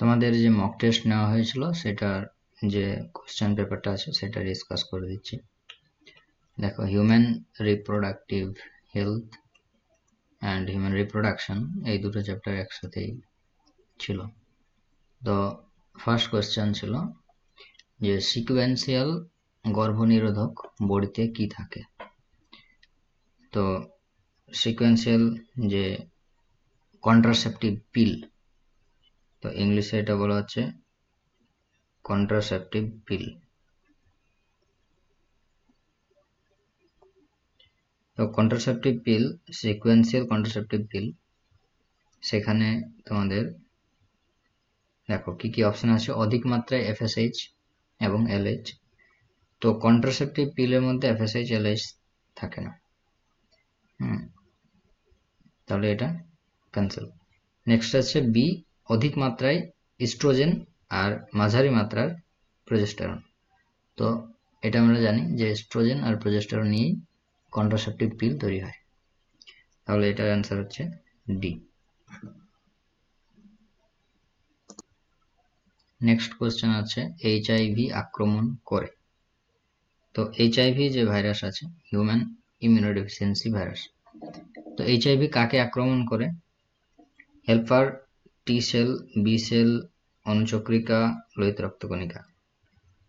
তোমাদের যে mock test নেওয়া হয়েছিল, সেটার যে কোশ্চেন পেপারটা আছে, সেটা ডিসকাস করে দিচ্ছি। দেখো human reproductive health and human reproduction এই দুটো চ্যাপ্টার একসাথেই ছিল। তো ফার্স্ট কোয়েশ্চেন ছিল যে সিকুয়েন্সিয়াল গর্ভনিরোধক বড়িতে কি থাকে? তো সিকুয়েন্সিয়াল যে কন্ট্রাসেপটিভ পিল তো ইংলিশে এটা বলা হচ্ছে কন্ট্রাসেপটিভ পিল তো contraceptive pill sequential contraceptive pill সেখানে তোমাদের দেখো কি কি অপশন আছে, অধিক মাত্রায় এফএসএইচ এবং এলএইচ তো কন্ট্রাসেপটিভ পিলের মধ্যে এফএসএইচ এলএইচ থাকে না। হুম, তাহলে এটা ক্যান্সেল নেক্সট আছে বি অধিক মাত্রায় ইস্ট্রোজেন আর মাঝারি মাত্রার প্রজেস্টেরন তো এটা আমরা জানি যে এস্ট্রোজেন আর প্রজেস্টেরন নিয়েই কন্ট্রাসেপটিভ পিল তৈরি হয়। তাহলে এটার অ্যান্সার হচ্ছে ডি নেক্সট কোয়েশ্চেন আছে এইচআইভি আক্রমণ করে। তো এইচআইভি যে ভাইরাস আছে হিউম্যান ইমিউনোডেফিসিয়েন্সি ভাইরাস তো এইচআইভি কাকে আক্রমণ করে? Helper T cell, B cell, অনুচক্রিকা লোহিত রক্তকণিকা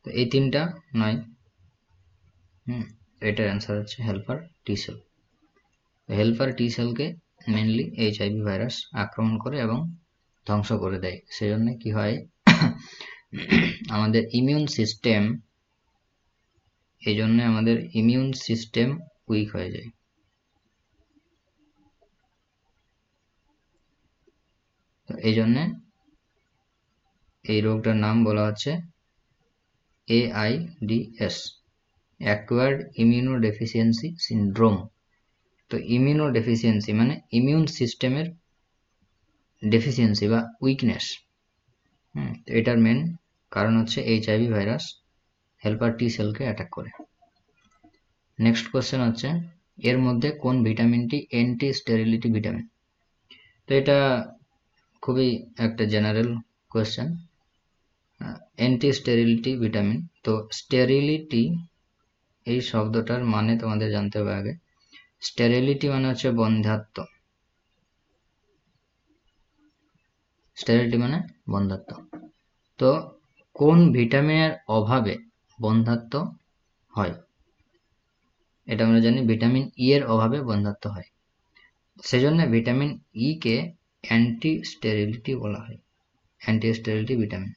তো এই তিনটা নয়। হুম, এটার অ্যান্সার হচ্ছে helper T cell helper T সেলকে mainly HIV virus আক্রমণ করে এবং ধ্বংস করে দেয়। সেজন্য কি হয়? আমাদের ইমিউন সিস্টেম এই জন্য আমাদের ইমিউন সিস্টেম উইক হয়ে যায়। এই জন্যে এই রোগটার নাম বলা হচ্ছে AIDS acquired immunodeficiency syndrome তো ইমিউনো ডেফিসিয়েন্সি মানে ইমিউন সিস্টেমের ডেফিসিয়েন্সি বা উইকনেস হুম, তো এটার মেন কারণ হচ্ছে এইচআইভি ভাইরাস হেল্পার টি সেলকে অ্যাটাক করে। নেক্সট কোশ্চেন হচ্ছে, এর মধ্যে কোন ভিটামিনটি অ্যান্টি স্টেরিলিটি ভিটামিন তো এটা খুবই একটা general question anti sterility vitamin তো স্টেরিলিটি এই শব্দটার মানে তোমাদের জানতে হবে আগে। স্টেরিলিটি মানে হচ্ছে বন্ধাত্ম স্টেরিলিটি মানে বন্ধাত্ম তো কোন ভিটামিনের অভাবে বন্ধাত্ম হয়? এটা আমরা জানি ভিটামিন ই এর অভাবে বন্ধাত্ম হয়। সেজন্য ভিটামিন ই কে অ্যান্টি স্টেরিলিটি বলা হয়। অ্যান্টি স্টেরিলিটি ভিটামিন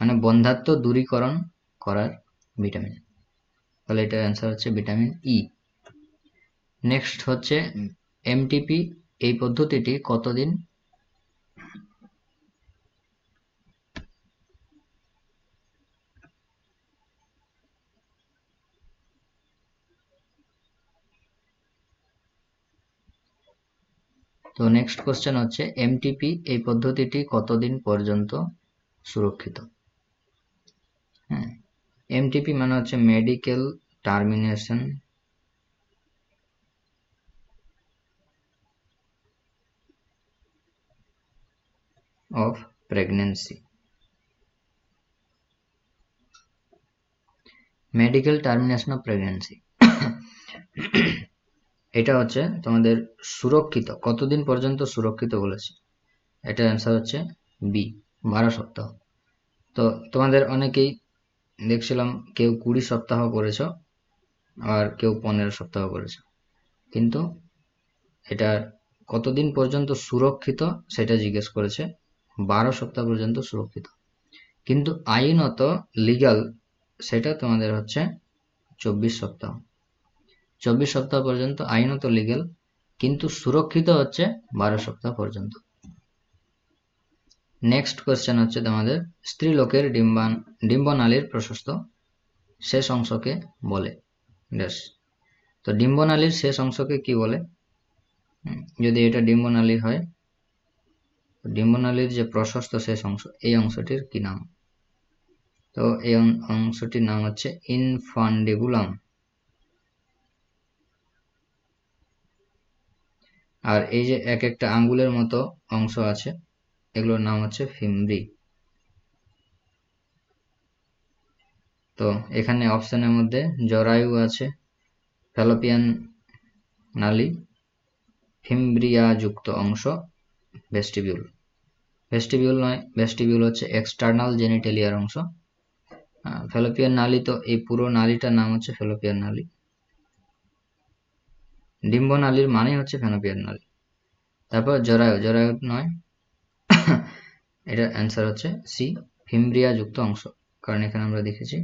মানে বন্ধাত্ম দূরীকরণ করার ভিটামিন তাহলে এটার অ্যান্সার হচ্ছে ভিটামিন ই নেক্সট হচ্ছে এমটিপি এই পদ্ধতিটি কতদিন তো নেক্সট কোশ্চেন হচ্ছে এমটিপি এই পদ্ধতিটি কতদিন পর্যন্ত সুরক্ষিত? হ্যাঁ এমটিপি মানে হচ্ছে medical termination of pregnancy medical termination of pregnancy এটা হচ্ছে তোমাদের সুরক্ষিত, কতদিন পর্যন্ত সুরক্ষিত বলেছে? এটার অ্যান্সার হচ্ছে বি বারো সপ্তাহ। তো তোমাদের অনেকেই দেখছিলাম কেউ কুড়ি সপ্তাহ করেছ আর কেউ পনেরো সপ্তাহ করেছ কিন্তু এটা কতদিন পর্যন্ত সুরক্ষিত সেটা জিজ্ঞেস করেছে, বারো সপ্তাহ পর্যন্ত সুরক্ষিত। কিন্তু আইনত লিগাল সেটা তোমাদের হচ্ছে চব্বিশ সপ্তাহ। চব্বিশ সপ্তাহ পর্যন্ত আইনত লিগেল কিন্তু সুরক্ষিত হচ্ছে বারো সপ্তাহ পর্যন্ত। নেক্সট কোয়েশ্চেন হচ্ছে তোমাদের, স্ত্রীলোকের ডিম্বান, ডিম্বনালীর প্রশস্ত শেষ অংশকে বলে। ড্যাশ তো ডিম্বনালীর শেষ অংশকে কি বলে? যদি এটা ডিম্বনালী হয় ডিম্বনালীর যে প্রশস্ত শেষ অংশ, এই অংশটির কি নাম? তো এই অংশটির নাম হচ্ছে ইনফান্ডিবুলাম। আর এই যে এক একটা আঙ্গুলের মতো অংশ আছে, এগুলোর নাম হচ্ছে ফিমরি তো এখানে অপশনের মধ্যে জরায়ু আছে, ফ্যালোপিয়ান ফিমব্রিয়া যুক্ত অংশ, ভেস্টিবিউল। ভেস্টিবিউল নয়, ভেস্টিবিউল হচ্ছে এক্সটার্নাল জেনিটেলিয়ার অংশ। ফ্যালোপিয়ান নালি তো এই পুরো নালিটার নাম হচ্ছে ফ্যালোপিয়ান নালি। ডিম্ব নালীর মানে হচ্ছে ফেনোপিয়ান নালী। তারপর জরায়ু জরায়ু নয়। এটা অ্যান্সার হচ্ছে সি ফিমব্রিয়া যুক্ত অংশ। কারণ এখানে আমরা দেখেছি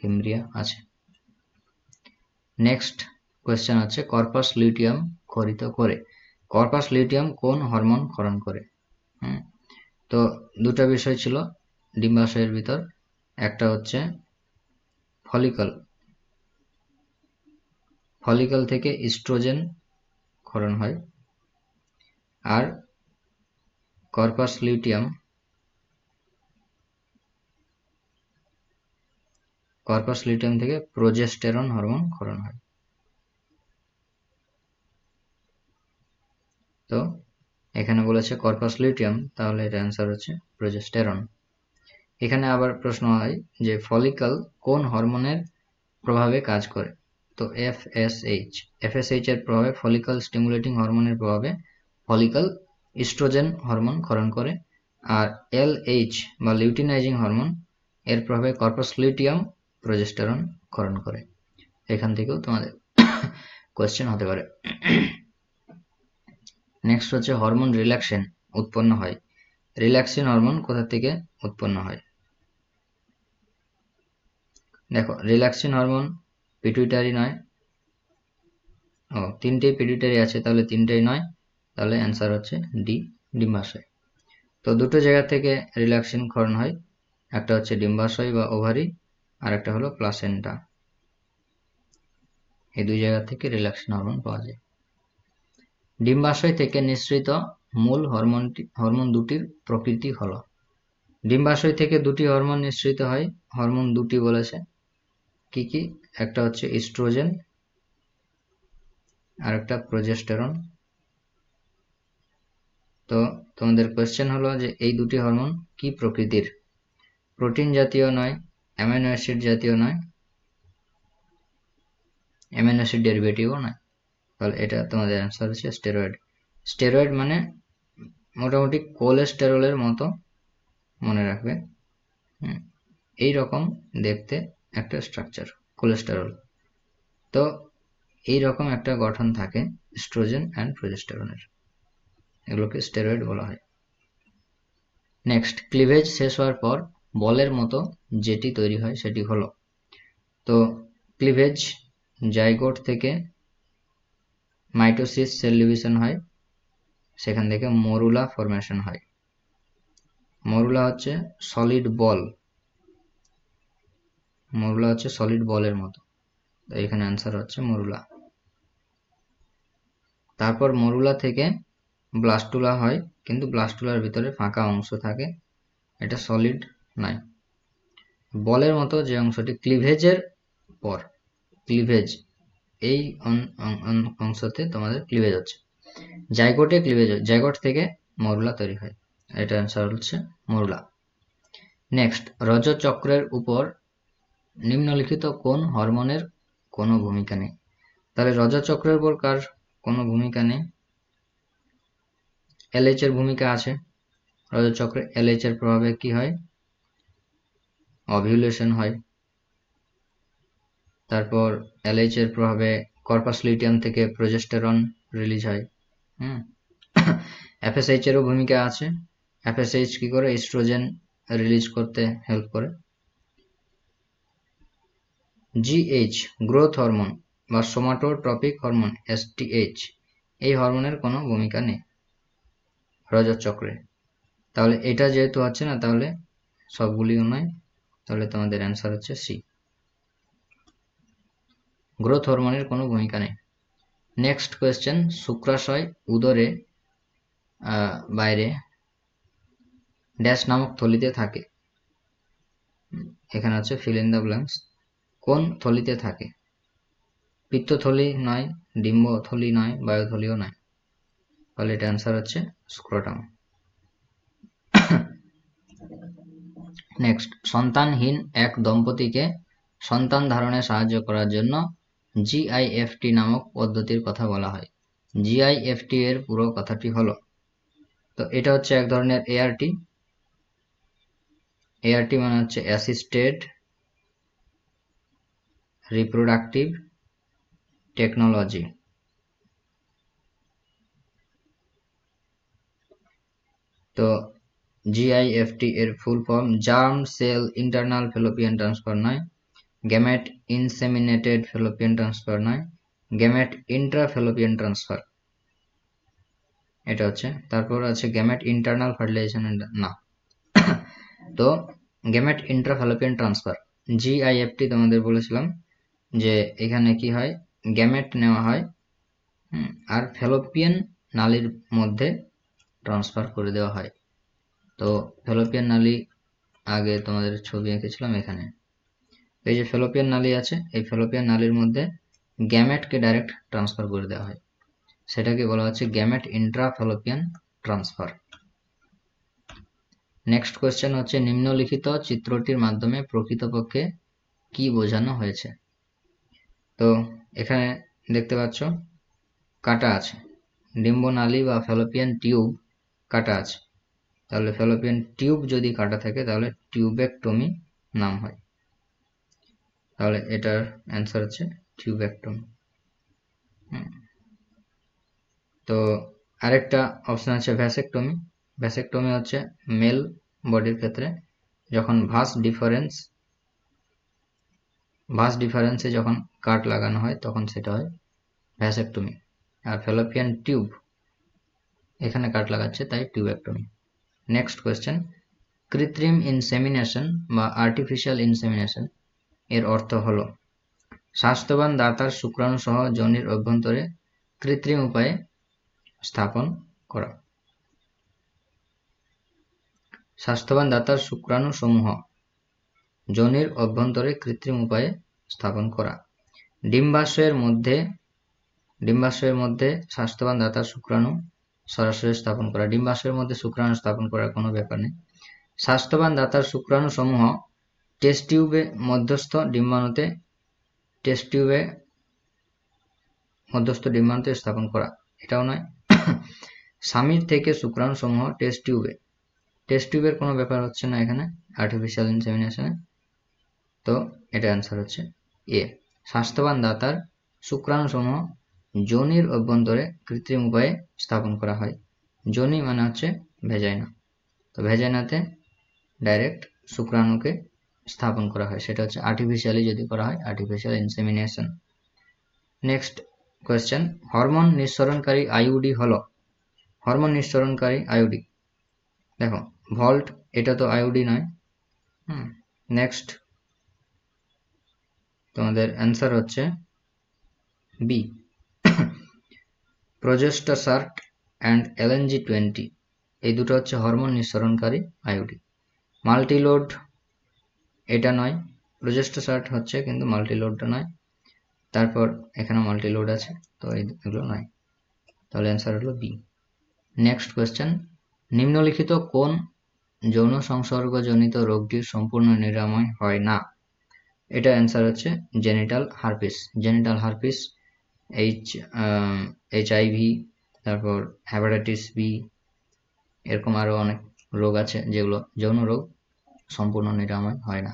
ফিমব্রিয়া আছে। নেক্সট কোয়েশ্চেন হচ্ছে কর্পাস লিউটিয়াম খরিত করে। কর্পাস লিউটিয়াম কোন হরমোন ক্ষরণ করে? হুম। তো দুটো বিষয় ছিল ডিম্বাশয়ের ভিতর। একটা হচ্ছে ফলিকল ফলিকল থেকে ইস্ট্রোজেন ক্ষরণ হয়। আর কর্পাস লিউটিয়াম কর্পাস লিউটিয়াম থেকে প্রোজেস্টেরন হরমোন ক্ষরণ হয়। তো এখানে বলেছে কর্পাস লিউটিয়াম, তাহলে এর অ্যান্সার হচ্ছে প্রোজেস্টেরন। এখানে আবার প্রশ্ন হয় যে ফলিকল কোন হরমোনের প্রভাবে কাজ করে? তো F S H F S H এর প্রভাবে ফলিকল স্টিমুলেটিং হরমোনের প্রভাবে ফলিকল ইস্ট্রোজেন হরমোন ক্ষরণ করে আর এল এইচ বা লিউটিনাইজিং হরমোন এর প্রভাবে কর্পাস লিউটিয়াম প্রজেস্টেরন ক্ষরণ করে। এখান থেকেও তোমাদের কোয়েশ্চেন হতে পারে। নেক্সট হচ্ছে হরমোন রিল্যাক্সেন উৎপন্ন হয়। রিল্যাক্সিন হরমোন কোথা থেকে উৎপন্ন হয়? দেখো রিল্যাক্সিন হরমোন পিটুইটারি নয়। ও, তিনটেই পিটুইটারি আছে, তাহলে তিনটেই নয়। তাহলে অ্যান্সার হচ্ছে ডি ডিম্বাশয়। তো দুটো জায়গা থেকে রিল্যাক্সিন ক্ষরণ হয়। একটা হচ্ছে ডিম্বাশয় বা ওভারি আর একটা হলো প্লাসেন্টা এই দুই জায়গা থেকে রিল্যাক্সিন হরমোন পাওয়া যায়। ডিম্বাশয় থেকে নিঃসৃত মূল হরমোনটি হরমোন দুটির প্রকৃতি হলো। ডিম্বাশয় থেকে দুটি হরমোন নিঃসৃত হয় হরমোন দুটি বলেছে। কি কি? একটা হচ্ছে ইস্ট্রোজেন আর একটা প্রোজেস্টেরন তো তোমাদের কোয়েশ্চেন হলো যে এই দুটি হরমোন কি প্রকৃতির? প্রোটিন জাতীয় নয় অ্যামিনো অ্যাসিড জাতীয় নয় অ্যামিনো অ্যাসিড ডেরিভেটিভও নয়। তাহলে এটা তোমাদের অ্যান্সার হচ্ছে স্টেরয়েড স্টেরয়েড মানে মোটামুটি কোলেস্টেরলের মতো মনে রাখবে। এই রকম দেখতে একটা স্ট্রাকচার কোলেস্টেরল তো এই রকম একটা গঠন থাকে স্ট্রোজেন অ্যান্ড প্রোজেস্টেরনের এগুলোকে স্টেরয়েড বলা হয়। নেক্সট ক্লিভেজ শেষ হওয়ার পর বলের মতো যেটি তৈরি হয় সেটি হলো। তো ক্লিভেজ জাইগোট থেকে মাইটোসিস সেল হয়, সেখান থেকে মরুলা ফরমেশন হয়। মরুলা হচ্ছে সলিড বল মরুলা হচ্ছে সলিড বলের মতো। তো এখানে অ্যান্সার হচ্ছে মরুলা। তারপর মরুলা থেকে ব্লাস্টুলা হয়, কিন্তু ব্লাস্টুলার ভিতরে ফাঁকা অংশ থাকে। এটা সলিড নাই বলের মতো যে অংশটি ক্লিভেজের পর ক্লিভেজ এই অংশতে তোমাদের ক্লিভেজ হচ্ছে। জাইগোটে ক্লিভেজ জাইগোট থেকে মরুলা তৈরি হয়। এটা অ্যান্সার হচ্ছে মরুলা। নেক্সট রজচক্রের উপর নিম্নলিখিত কোন হরমোনের কোনো ভূমিকা নেই? তাহলে রজচক্রের উপর কার কোনো ভূমিকা নেই? এলএইচ এর ভূমিকা আছে। রজচক্রে এলএইচ এর প্রভাবে কি হয়? অভিউলেশন হয়। তারপর এলএইচ এর প্রভাবে কর্পাস লিটিয়াম থেকে প্রোজেস্টেরন রিলিজ হয়। হুম? এফএসএইচ এরও ভূমিকা আছে। এফএসএইচ কি করে? ইস্ট্রোজেন রিলিজ করতে হেল্প করে। জিএইচ গ্রোথ হরমোন বা সোমাটোট্রপিক হরমোন এসটিএইচ এই হরমোনের কোনো ভূমিকা নেই রজত চক্রে। তাহলে এটা যেহেতু হচ্ছে না, তাহলে সবগুলি নয়। তাহলে তোমাদের অ্যান্সার হচ্ছে সি গ্রোথ হরমোনের কোনো ভূমিকা নেই। নেক্সট কোয়েশ্চেন শুক্রাশয় উদরে বাইরে ড্যাশ নামক থলিতে থাকে। এখানে আছে ফিল ইন দ্য ব্ল্যাঙ্কস কোন থলিতে থাকে? পিত্তথলি নয়, ডিম্বথলি নয়, বায়ুথলিও নয়। তাহলে এটা অ্যান্সার হচ্ছে স্ক্রোটাম। নেক্সট সন্তানহীন এক দম্পতিকে সন্তান ধারণে সাহায্য করার জন্য জিআইএফটি নামক পদ্ধতির কথা বলা হয়। জিআইএফটি এর পুরো কথাটি হলো, তো এটা হচ্ছে এক ধরনের এআরটি এআরটি মানে হচ্ছে অ্যাসিস্টেড রিপ্রোডাক্টিভ টেকনোলজি তো জিআইএফটি এর full form germ cell internal fallopian transfer নয় গ্যামেট ইনসেমিনেটেড ফেলোপিয়ান ট্রান্সফার নয় গ্যামেট ইন্ট্রাফেলোপিয়ান ট্রান্সফার এটা হচ্ছে। তারপর আছে গ্যামেট ইন্টারনাল ফার্টিলাইজেশন না। তো গ্যামেট ইন্ট্রাফেলোপিয়ান ট্রান্সফার জিআইএফটি তোমাদের বলেছিলাম যে এখানে কি হয়? গ্যামেট নেওয়া হয়। আর ফেলোপিয়ান নালীর মধ্যে ট্রান্সফার করে দেওয়া হয়। তো ফেলোপিয়ান নালী আগে তোমাদের ছবি এঁকেছিলাম এখানে। এই যে ফেলোপিয়ান নালী আছে, এই ফেলোপিয়ান নালীর মধ্যে গ্যামেটকে ডাইরেক্ট ট্রান্সফার করে দেওয়া হয়। সেটাকে বলা হচ্ছে gamete intra fallopian transfer next question হচ্ছে, নিম্নলিখিত চিত্রটির মাধ্যমে প্রকৃতপক্ষে কি বোঝানো হয়েছে? তো এখানে দেখতে পাচ্ছ, কাটা আছে। ডিম্বনালী বা ফেলোপিয়ান টিউব কাটা আছে। তাহলে ফেলোপিয়ান টিউব যদি কাটা থাকে, তাহলে টিউবেকটমি নাম হয়। তাহলে এটার অ্যান্সার হচ্ছে টিউবেকটমি। তো আরেকটা অপশন আছে ভ্যাসেকটমি। ভ্যাসেকটমি হচ্ছে মেল বডির ক্ষেত্রে। যখন ভাস ডিফারেন্স ভাস ডিফারেন্সে যখন কাট লাগানো হয়, তখন সেটা হয় ভ্যাসেকটমি আর ফেলোপিয়ান টিউব এখানে কাট লাগাচ্ছে, তাই টিউবেকটমি নেক্সট কোয়েশ্চেন কৃত্রিম ইনসেমিনেশন বা আর্টিফিশিয়াল ইনসেমিনেশন এর অর্থ হল, স্বাস্থ্যবান দাতার শুক্রাণু সহ জনির অভ্যন্তরে কৃত্রিম উপায়ে স্থাপন করা। স্বাস্থ্যবান দাতার শুক্রাণু সমূহ জনির অভ্যন্তরে কৃত্রিম উপায়ে স্থাপন করা। ডিম্বাশয়ের মধ্যে ডিম্বাশয়ের মধ্যে স্বাস্থ্যবান দাতার শুক্রাণু সরাসরি স্থাপন করা। ডিম্বাশয়ের মধ্যে শুক্রাণু স্থাপন করার কোনো ব্যাপার নেই। স্বাস্থ্যবান দাতার শুক্রাণু সমূহ টেস্ট টিউবে মধ্যস্থ ডিম্বাণুতে, টেস্ট টিউবে মধ্যস্থ ডিম্বাণুতে স্থাপন করা। এটাও নয়। স্বামীর থেকে শুক্রাণু সমূহ টেস্ট টিউবে। টেস্ট টিউবের কোনো ব্যাপার হচ্ছে না এখানে। আর্টিফিশিয়াল ইনসেমিনেশনে তো এটা অ্যান্সার হচ্ছে এ স্বাস্থ্যবান দাতার শুক্রাণু সমূহ যোনির অভ্যন্তরে কৃত্রিম উপায়ে স্থাপন করা হয়। যোনি মানে হচ্ছে ভেজাইনা। তো ভেজাইনাতে ডাইরেক্ট শুক্রাণুকে স্থাপন করা হয়। সেটা হচ্ছে আর্টিফিশিয়ালি যদি করা হয় artificial insemination next question hormone নিঃসরণকারী IUD হলো? হরমোন নিঃসরণকারী আইউডি দেখো ভল্ট এটা তো আইউডি নয়। হুম নেক্সট তোমাদের অ্যান্সার হচ্ছে B progestasert and LNG twenty এই দুটো হচ্ছে হরমোন নিঃসরণকারী আইওডি মাল্টিলোড এটা নয় প্রজেস্টাসার্ট হচ্ছে কিন্তু মাল্টিলোডটা নয়, তারপর এখানে মাল্টিলোড আছে, তো এগুলো নয়, তাহলে অ্যান্সার হলো বি নেক্সট কোয়েশ্চেন নিম্নলিখিত কোন যৌন সংসর্গজনিত রোগটির সম্পূর্ণ নিরাময় হয় না? এটা অ্যান্সার হচ্ছে genital herpes genital herpes H HIV তারপর হ্যাপাটাইটিস বি এরকম আরও অনেক রোগ আছে যেগুলো যৌন রোগ সম্পূর্ণ নিরাময় হয় না।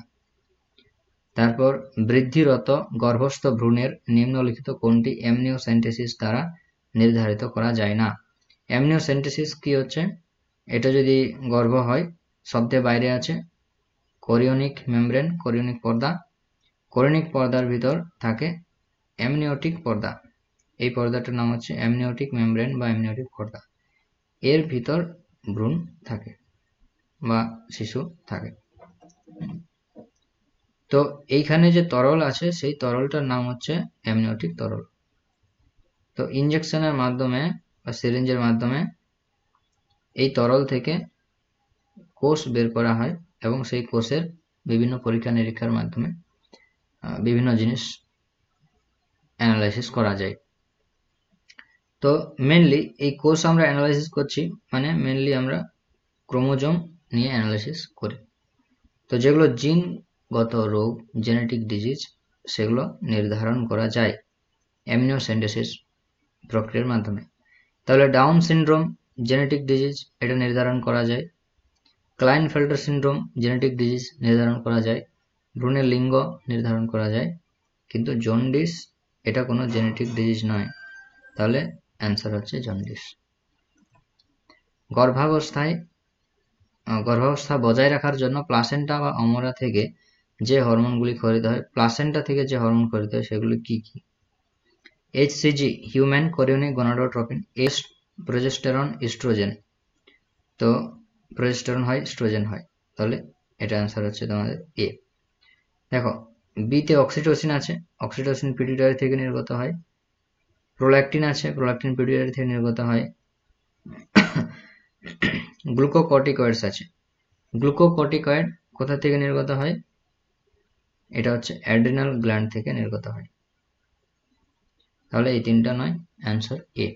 তারপর বৃদ্ধিরত গর্ভস্থ ভ্রূণের নিম্নলিখিত কোনটি অ্যামনিওসেন্টেসিস দ্বারা নির্ধারিত করা যায় না? অ্যামনিওসেন্টেসিস কি হচ্ছে? এটা যদি গর্ভ হয়, শব্দে বাইরে আছে কোরিওনিক মেমব্রেন কোরিওনিক পর্দা কোরিনিক পর্দার ভিতর থাকে অ্যামনিওটিক পর্দা। এই পর্দাটার নাম হচ্ছে অ্যামনিওটিক মেমব্রেন বা অ্যামনিওটিক পর্দা। এর ভিতর ভ্রূণ থাকে বা শিশু থাকে। তো এইখানে যে তরল আছে, সেই তরলটার নাম হচ্ছে অ্যামনিওটিক তরল। তো ইঞ্জেকশনের মাধ্যমে বা সিরিঞ্জের মাধ্যমে এই তরল থেকে কোষ বের করা হয় এবং সেই কোষের বিভিন্ন পরীক্ষা নিরীক্ষার মাধ্যমে। বিভিন্ন জিনিস অ্যানালাইসিস করা যায়। তো মেনলি এই কোর্স আমরা অ্যানালাইসিস করছি মানে মেনলি আমরা ক্রোমোজোম নিয়ে অ্যানালাইসিস করি। তো যেগুলো জিন গত রোগ জেনেটিক ডিজিজ সেগুলো নির্ধারণ করা যায় অ্যামিনোসেন্টেসিস প্রক্রিয়ার মাধ্যমে। তাহলে ডাউন সিনড্রোম জেনেটিক ডিজিজ এটা নির্ধারণ করা যায়। Klinefelter syndrome genetic disease নির্ধারণ করা যায়। ভ্রূণের লিঙ্গ নির্ধারণ করা যায়, কিন্তু জন্ডিস এটা কোনো জেনেটিক ডিজিজ নয়। তাহলে অ্যান্সার হচ্ছে জন্ডিস। গর্ভাবস্থায় গর্ভাবস্থা বজায় রাখার জন্য প্লাসেন্টা বা অমরা থেকে যে হরমোনগুলি খরিত হয় প্লাসেন্টা থেকে যে হরমোন খরিত হয়, সেগুলি কি কি? HCG human chorionic gonadotropin S progesterone oestrogen তো প্রজেস্টেরন হয় স্ট্রোজেন হয়। তাহলে এটা অ্যান্সার হচ্ছে তোমাদের এ দেখো বিতে অক্সিটোসিন আছে অক্সিটোসিন পিটিউটারি থেকে নির্গত হয় প্রোল্যাকটিন আছে প্রোল্যাকটিন পিটিউটারি থেকে নির্গত হয় গ্লুকোকর্টিকয়েডস আছে। গ্লুকোকর্টিকয়েড কোথা থেকে নির্গত হয়? এটা হচ্ছে অ্যাড্রিনাল গ্ল্যান্ড থেকে নির্গত হয়। তাহলে এই তিনটা নয় অ্যান্সার এ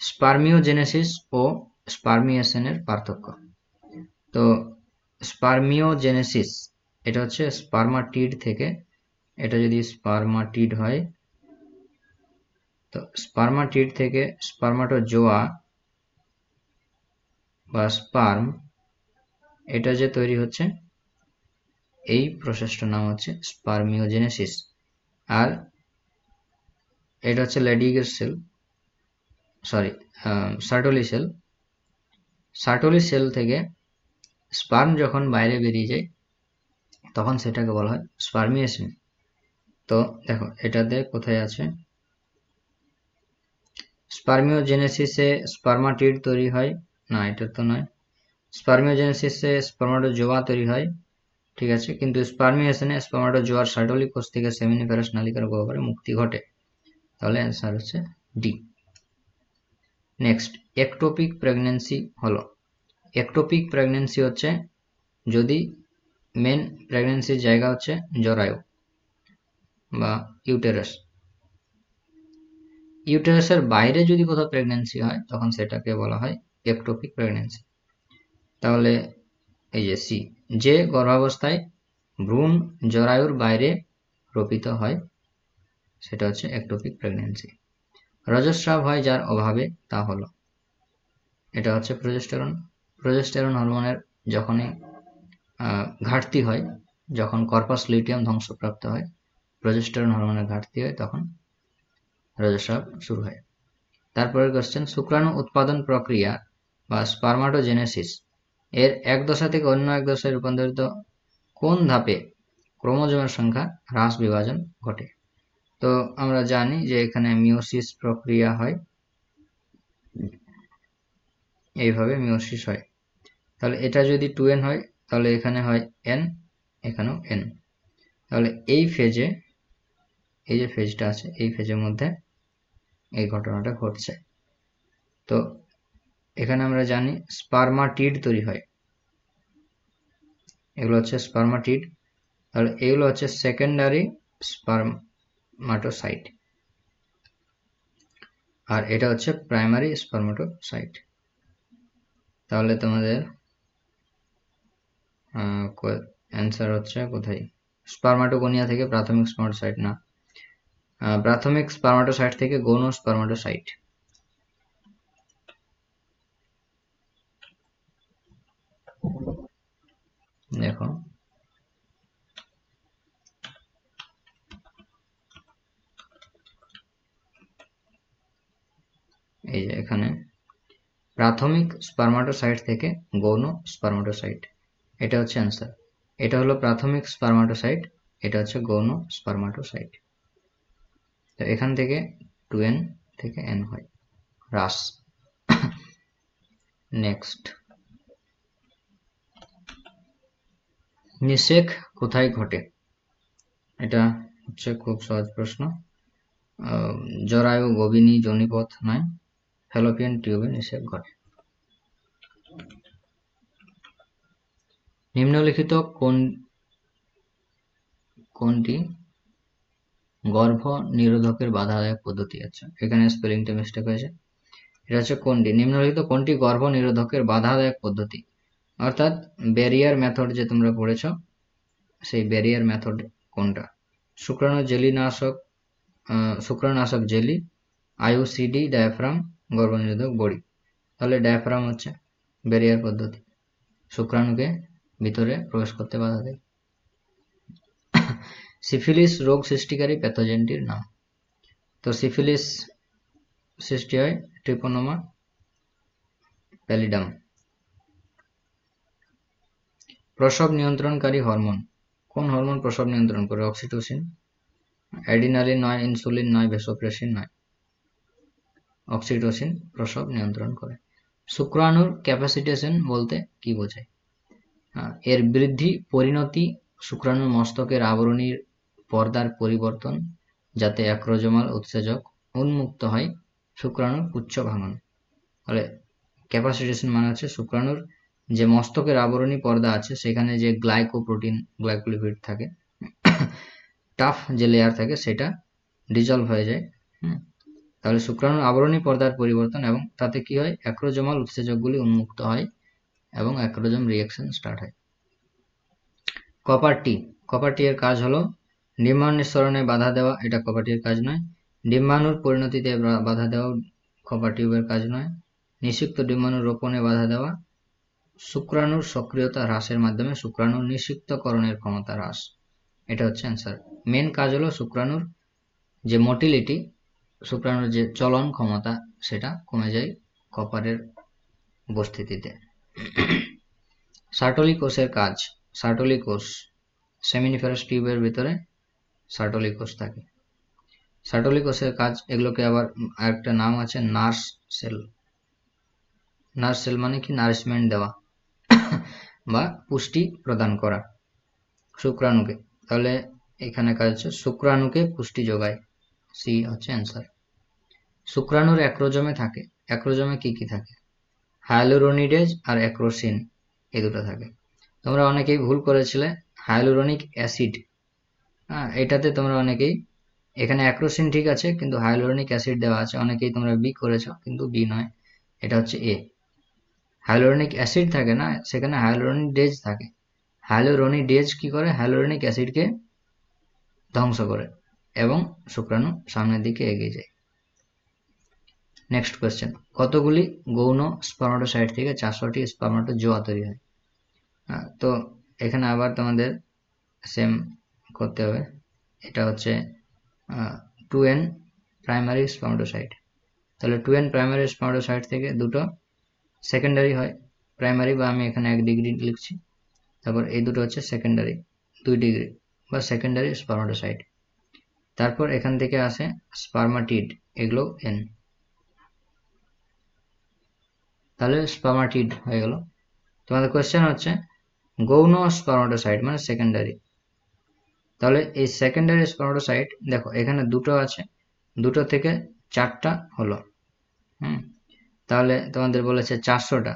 স্পার্মিওজেনেসিস ও স্পার্মিয়েশনের পার্থক্য। তো স্পার্মিওজেনেসিস এটা হচ্ছে স্পার্মাটিড থেকে, এটা যদি স্পার্মাটিড হয়, তো স্পার্মাটিড থেকে স্পার্মাটোজোয়া বা স্পার্ম এটা যে তৈরি হচ্ছে, এই প্রসেসটার নাম হচ্ছে স্পার্মিওজেনেসিস আর এটা হচ্ছে লেডিগের cell sorry Sertoli cell Sertoli cell থেকে স্পার্ম যখন বাইরে বেরিয়ে যায় তখন সেটাকে বলা হয় স্পার্মিয়েশন তো দেখো, এটাতে কোথায় আছে? স্পার্মিওজেনেসিসে স্পার্মাটিড তৈরি হয়। না, এটা তো নয়। স্পার্মিওজেনেসিসে স্পার্মাটোজোয়া তৈরি হয়, ঠিক আছে? কিন্তু স্পার্মিয়েশনে স্পার্মাটোজোয়ার সার্টলি কোষ থেকে সেমিনিফেরাস নালিকার গহ্বরে মুক্তি ঘটে। তাহলে অ্যান্সার হচ্ছে ডি নেক্সট একটোপিক প্রেগনেন্সি হলো। একটোপিক প্রেগনেন্সি হচ্ছে যদি মেন প্রেগনেন্সির জায়গা হচ্ছে জরায়ু বা ইউটেরাস ইউটেরাসের বাইরে যদি কোথাও প্রেগনেন্সি হয়, তখন সেটাকে বলা হয় একটোপিক প্রেগনেন্সি তাহলে এই যে সি যে গর্ভাবস্থায় ভ্রূণ জরায়ুর বাইরে রোপিত হয়, সেটা হচ্ছে একটোপিক প্রেগনেন্সি রজস্রাব হয় যার অভাবে তা হলো। এটা হচ্ছে প্রজেস্টেরন প্রজেস্টেরন হরমোনের যখনই ঘাটতি হয়। যখন কর্পাস লিটিয়াম ধ্বংসপ্রাপ্ত হয় প্রজেস্টেরন হরমোনের ঘাটতি হয়, তখন রজস্রাব শুরু হয়। তারপরে কোশ্চেন শুক্রাণু উৎপাদন প্রক্রিয়া বা স্পার্মাটোজেনেসিস এর এক দশা থেকে অন্য এক দশায় রূপান্তরিত কোন ধাপে ক্রোমোজোমের সংখ্যা হ্রাস বিভাজন ঘটে? তো আমরা জানি যে এখানে মিওসিস প্রক্রিয়া হয়। এইভাবে মিওসিস হয়। তাহলে এটা যদি টু এন হয় তাহলে এখানে হয় এন এখানেও এন তাহলে এই ফেজে এই যে ফেজটা আছে, এই ফেজের মধ্যে এই ঘটনাটা ঘটছে। তো এখানে আমরা জানি স্পার্মাটিড তৈরি হয়। এগুলো হচ্ছে স্পার্মাটিড তাহলে এগুলো হচ্ছে সেকেন্ডারি স্পার্মাটোসাইট আর এটা হচ্ছে প্রাইমারি স্পার্মাটোসাইট তাহলে তোমাদের অ্যান্সার হচ্ছে কোথায়? স্পার্মাটোগোনিয়া থেকে প্রাথমিক স্পার্মাটোসাইট না। প্রাথমিক স্পার্মাটোসাইট থেকে গৌণ স্পার্মাটোসাইট দেখো। এই যে এখানে। প্রাথমিক স্পার্মাটোসাইট থেকে গৌণ স্পার্মাটোসাইট এটা হচ্ছে অ্যান্সার এটা হলো প্রাথমিক স্পার্মাটোসাইট এটা হচ্ছে গৌণ স্পার্মাটোসাইট তো এখান থেকে টু এন থেকে এন হয়। হ্রাস। নেক্সট নিষেক কোথায় ঘটে? এটা হচ্ছে খুব সহজ প্রশ্ন। জরায়ু গবিনী জনিপথ নয়। ফ্যালোপিয়ান টিউবে নিষেক ঘটে। নিম্নলিখিত কোন, কোনটি গর্ভ নিরোধকের বাধাদায়ক পদ্ধতি আছে? এখানে স্পেলিংটা মিস্টেক হয়েছে। এটা হচ্ছে কোনটি? নিম্নলিখিত কোনটি গর্ভ নিরোধকের বাধাদায়ক পদ্ধতি? অর্থাৎ ব্যারিয়ার মেথড যে তোমরা পড়েছ, সেই ব্যারিয়ার মেথড কোনটা? শুক্রাণু জেলি নাশক শুক্রাণুনাশক জেলি আইউসিডি ডায়াফ্রাম গর্ভনিরোধক বড়ি। তাহলে ডায়াফ্রাম হচ্ছে ব্যারিয়ার পদ্ধতি। শুক্রাণুকে ভিতরে প্রবেশ করতে বাধা দেয়। সিফিলিস রোগ সৃষ্টিকারী প্যাথোজেনটির নাম। তো সিফিলিস সৃষ্টি হয় ট্রিপোনোমা প্যালিডাম প্রসব নিয়ন্ত্রণকারী হরমোন। কোন হরমোন প্রসব নিয়ন্ত্রণ করে? অক্সিটোসিন, অ্যাডিনালিন নয়, ইনসুলিন নয়, ভেসোপ্রেসিন নয়। অক্সিটোসিন প্রসব নিয়ন্ত্রণ করে। শুক্রাণুর ক্যাপাসিটেশন বলতে কি বোঝায়? এর বৃদ্ধি পরিণতি শুক্রাণুর মস্তকের আবরণীর পর্দার পরিবর্তন যাতে অ্যাক্রোজমাল উৎসেচক উন্মুক্ত হয় শুক্রাণুর পুচ্ছ ভাঙন। ফলে ক্যাপাসিটেশন মানে হচ্ছে শুক্রাণুর যে মস্তকের আবরণী পর্দা আছে, সেখানে যে গ্লাইকোপ্রোটিন গ্লাইকোলিপিড থাকে, টাফ যে লেয়ার থাকে, সেটা ডিজলভ হয়ে যায় তাহলে শুক্রাণুর আবরণী পর্দার পরিবর্তন এবং তাতে কি হয়? অ্যাক্রোজমাল উৎসেচকগুলি উন্মুক্ত হয় এবং অ্যাক্রোজম রিয়াকশন স্টার্ট হয়। কপার টি কপার টি এর কাজ হলো ডিম্বাণু নিঃসরণে বাধা দেওয়া, এটা কপার টির কাজ নয়। ডিম্বাণুর পরিণতিতে বাধা দেওয়া কপার টিউবের কাজ নয়। নিষিক্ত ডিম্বাণু রোপণে বাধা দেওয়া, শুক্রাণুর সক্রিয়তা হ্রাসের মাধ্যমে শুক্রাণুর নিষিক্তকরণের ক্ষমতা হ্রাস। এটা হচ্ছে অ্যান্সার মেন কাজ হলো শুক্রাণুর যে মোটিলিটি শুক্রাণুর যে চলন ক্ষমতা, সেটা কমে যায় কপারের উপস্থিতিতে। সার্টলি কোষের কাজ। সার্টলি কোষ সেমিনিফেরাস টিউবের ভিতরে সার্টলি কোষ থাকে। সার্টলি কোষের কাজ, এগুলোকে আবার আরেকটা নাম আছে, নার্স সেল। নার্স সেল মানে কি? নারিশমেন্ট দেওয়া বা পুষ্টি প্রদান করা শুক্রাণুকে। তাহলে এখানে কাজ হচ্ছে, শুক্রাণুকে পুষ্টি যোগায়। সি হচ্ছে অ্যান্সার। শুক্রাণুর অ্যাক্রোজমে থাকে। অ্যাক্রোজমে কি কি থাকে? হায়ালুরোনিডেজ আর অ্যাক্রোসিন, এই দুটো থাকে। তোমরা অনেকেই ভুল করেছিলে হায়ালুরোনিক অ্যাসিড। হ্যাঁ এটাতে তোমরা অনেকেই, এখানে অ্যাক্রোসিন ঠিক আছে, কিন্তু হায়ালুরোনিক অ্যাসিড দেওয়া আছে। অনেকেই তোমরা বি করেছ, কিন্তু বি নয়, এটা হচ্ছে এ। হায়ালুরোনিক অ্যাসিড থাকে না, সেখানে হায়ালুরোনিক ডেজ থাকে। হায়ালুরোনিক ডেজ কি করে? হায়ালুরোনিক অ্যাসিডকে ধ্বংস করে এবং শুক্রাণু সামনের দিকে এগিয়ে যায়। নেক্সট কোয়েশ্চেন কতগুলি গৌণ স্পার্মাটোসাইট থেকে চারশোটি স্পার্মাটোজোয়া তৈরি হয়? তো এখানে আবার তোমাদের সেম করতে হবে। এটা হচ্ছে টু এন প্রাইমারি স্পার্মাটোসাইট তাহলে টু এন প্রাইমারি স্পার্মাটোসাইট থেকে দুটো সেকেন্ডারি হয়। প্রাইমারি বা আমি এখানে এক ডিগ্রি লিখছি। তারপর এই দুটো হচ্ছে সেকেন্ডারি দুই ডিগ্রি বা সেকেন্ডারি স্পার্মাটোসাইট তারপর এখান থেকে আসে স্পার্মাটিড এগুলো এন তাহলে স্পার্মাটিড হয়ে গেল। তোমাদের কোয়েশ্চেন হচ্ছে, গৌণ স্পার্মাটোসাইট মানে সেকেন্ডারি তাহলে এই সেকেন্ডারি স্পার্মাটোসাইট দেখো, এখানে দুটো আছে, দুটো থেকে চারটা হলো। হুম? তাহলে তোমাদের বলেছে চারশোটা।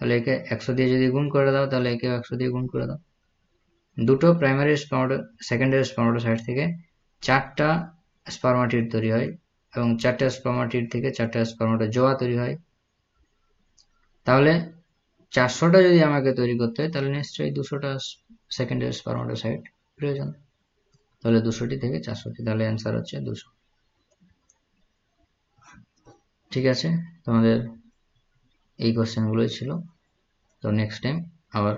তাহলে একে একশো দিয়ে যদি গুণ করে দাও, তাহলে একে একশো দিয়ে গুণ করে দাও। দুটো প্রাইমারি স্পার্মাটো সেকেন্ডারি স্পার্মাটোসাইট থেকে চারটা স্পার্মাটিড তৈরি হয় এবং চারটা স্পার্মাটিড থেকে চারটা স্পার্মাটোজোয়া তৈরি হয়। তাহলে চারশোটা যদি আমাকে তৈরি করতে হয়, তাহলে নিশ্চয়ই দুশোটা সেকেন্ডারি স্পার্মাটোসাইট প্রয়োজন। তাহলে দুশোটি থেকে চারশোটি, তাহলে অ্যান্সার হচ্ছে দুশো। ঠিক আছে, তোমাদের এই কোশ্চেনগুলোই ছিল। তো নেক্সট টাইম আবার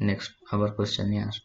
নেক্সট আবার কোশ্চেন নিয়ে আসব।